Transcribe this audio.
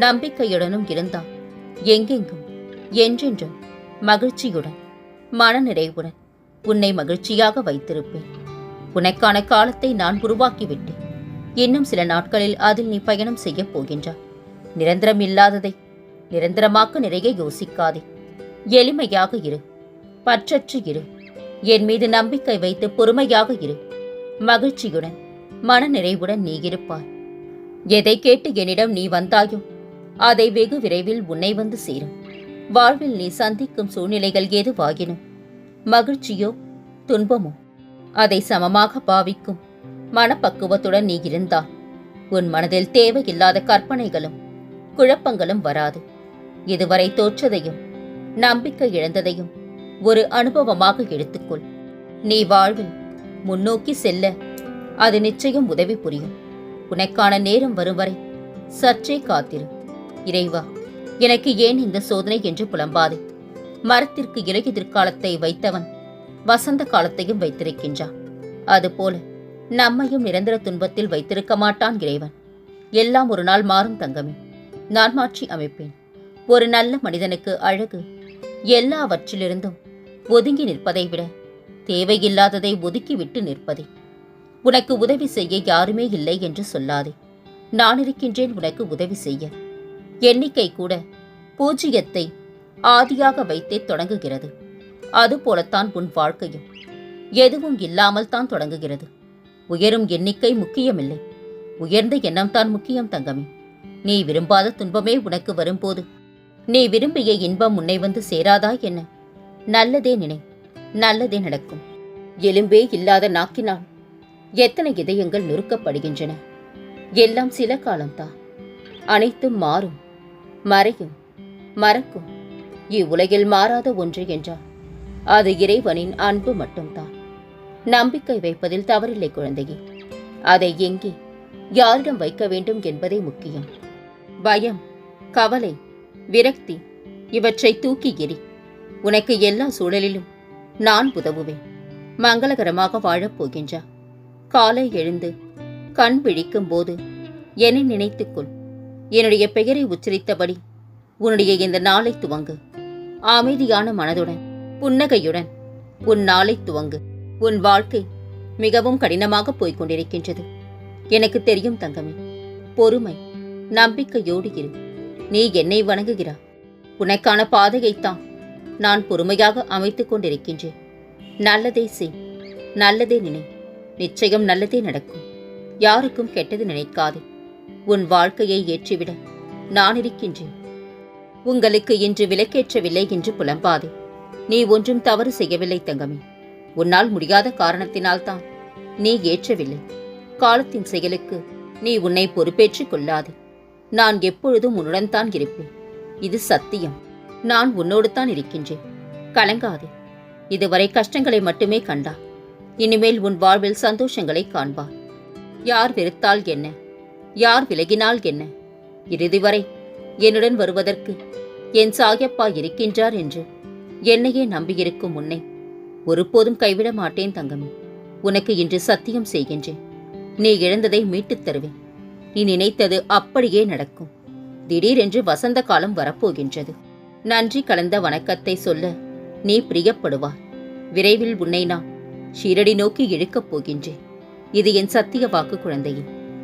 நம்பிக்கையுடனும் இருந்தால் எங்கெங்கும்? என்றென்றும் மகிழ்ச்சியுடன் மனநிறைவுடன் உன்னை மகிழ்ச்சியாக வைத்திருப்பேன். உனக்கான காலத்தை நான் உருவாக்கிவிட்டேன். இன்னும் சில நாட்களில் அதில் நீ பயணம் செய்யப் போகின்றாய். நிரந்தரம் இல்லாததை நிரந்தரமாக்க நிறைய யோசிக்காதே. எளிமையாக இரு. பற்றற்று இரு. என் மீது நம்பிக்கை வைத்து பொறுமையாக இரு. மகிழ்ச்சியுடன் மனநிறைவுடன் நீ இருப்பாய். எதை கேட்டு என்னிடம் நீ வந்தாயோ அதை வெகு விரைவில் உன்னை வந்து சேரும். வாழ்வில் நீ சந்திக்கும் சூழ்நிலைகள் எதுவாகினும் மகிழ்ச்சியோ துன்பமோ அதை சமமாக பாவிக்கும் மனப்பக்குவத்துடன் நீ இருந்தால் உன் மனதில் தேவையில்லாத கற்பனைகளும் குழப்பங்களும் வராது. இதுவரை தோற்றதையும் நம்பிக்கை இழந்ததையும் ஒரு அனுபவமாக எடுத்துக்கொள். நீ வாழ்வில் முன்னோக்கி செல்ல அது நிச்சயம் உதவி புரியும். உனக்கான நேரம் வரும் வரை சற்றே காத்திரு. இறைவா எனக்கு ஏன் இந்த சோதனை என்று புலம்பாதே? மரத்திற்கு இலையுதிர்காலத்தை வைத்தவன் வசந்த காலத்தையும் வைத்திருக்கின்றான். அதுபோல நம்மையும் நிரந்தர துன்பத்தில் வைத்திருக்க மாட்டான் இறைவன். எல்லாம் ஒரு நாள் மாறும் தங்கமே நான் மாற்றி அமைப்பேன். ஒரு நல்ல மனிதனுக்கு அழகு எல்லாவற்றிலிருந்தும் ஒதுங்கி நிற்பதை விட தேவையில்லாததை ஒதுக்கிவிட்டு நிற்பதே. உனக்கு உதவி செய்ய யாருமே இல்லை என்று சொல்லாதே. நான் இருக்கின்றேன் உனக்கு உதவி செய்ய. எண்ணிக்கை கூட பூஜ்ஜியத்தை ஆதியாக வைத்தே தொடங்குகிறது. அதுபோலத்தான் உன் வாழ்க்கையும் எதுவும் இல்லாமல் தான் தொடங்குகிறது. உயரும் எண்ணிக்கை முக்கியமில்லை. உயர்ந்த எண்ணம் தான் முக்கியம் தங்கமே. நீ விரும்பாத துன்பமே உனக்கு வரும்போது. நீ விரும்பிய இன்பம் உன்னை வந்து சேராதா என்ன? நல்லதே நினை. நல்லதே நடக்கும். எலும்பே இல்லாத நாக்கினால் எத்தனை இதயங்கள் நொறுக்கப்படுகின்றன? எல்லாம் சில காலம்தான். அனைத்தும் மாறும். மறையும் மறக்கும். இவ்வுலகில் மாறாத ஒன்று என்றால் அது இறைவனின் அன்பு மட்டும்தான். நம்பிக்கை வைப்பதில் தவறில்லை குழந்தையே. அதை எங்கே யாரிடம் வைக்க வேண்டும் என்பதே முக்கியம். பயம் கவலை விரக்தி இவற்றை தூக்கி எறி உனக்கு எல்லா சூழலிலும் நான் உதவுவேன். மங்களகரமாக வாழப் போகின்றா. காலை எழுந்து கண் விழிக்கும் போது என்னை நினைத்துக்கொள். என்னுடைய பெயரை உச்சரித்தபடி உன்னுடைய இந்த நாளை துவங்கு. அமைதியான மனதுடன் புன்னகையுடன் உன் நாளை துவங்கு. உன் வாழ்க்கை மிகவும் கடினமாக போய்க் கொண்டிருக்கின்றது எனக்கு தெரியும் தங்கமே பொறுமை நம்பிக்கையோடு இரு. நீ என்னை வணங்குகிறா உனக்கான பாதையைத்தான் நான் பொறுமையாக அமைத்துக் கொண்டிருக்கின்றேன். நல்லதே செய் நல்லதே நினை. நிச்சயம் நல்லதே நடக்கும். யாருக்கும் கெட்டது நினைக்காதே. உன் வாழ்க்கையை ஏற்றிவிட நான் இருக்கின்றேன். உங்களுக்கு இன்று விலக்கேற்றவில்லை என்று புலம்பாதே. நீ ஒன்றும் தவறு செய்யவில்லை தங்கமே. உன்னால் முடியாத காரணத்தினால்தான் நீ ஏற்றவில்லை. காலத்தின் செயலுக்கு நீ உன்னை பொறுப்பேற்றுக் கொள்ளாதே. நான் எப்பொழுதும் உன்னுடன் தான் இருப்பேன். இது சத்தியம். நான் உன்னோடு தான் இருக்கின்றேன். கலங்காதே. இதுவரை கஷ்டங்களை மட்டுமே கண்டா. இனிமேல் உன் வாழ்வில் சந்தோஷங்களை காண்பார் யார் வெறுத்தால் என்ன? யார் விலகினால் என்ன? இறுதி வரை என்னுடன் வருவதற்கு என் சாயப்பா இருக்கின்றார் என்று என்னையே நம்பியிருக்கும் உன்னை ஒருபோதும் கைவிட மாட்டேன் தங்கமே. உனக்கு இன்று சத்தியம் செய்கின்றேன். நீ இழந்ததை மீட்டுத் தருவேன். நீ நினைத்தது அப்படியே நடக்கும். திடீரென்று வசந்த காலம் வரப்போகின்றது. நன்றி கலந்த வணக்கத்தை சொல்ல நீ பிரியப்படுவார் விரைவில் உன்னை நான் ஷீரடி நோக்கி இழுக்கப் போகின்றேன். இது என் சத்திய வாக்கு குழந்தையின்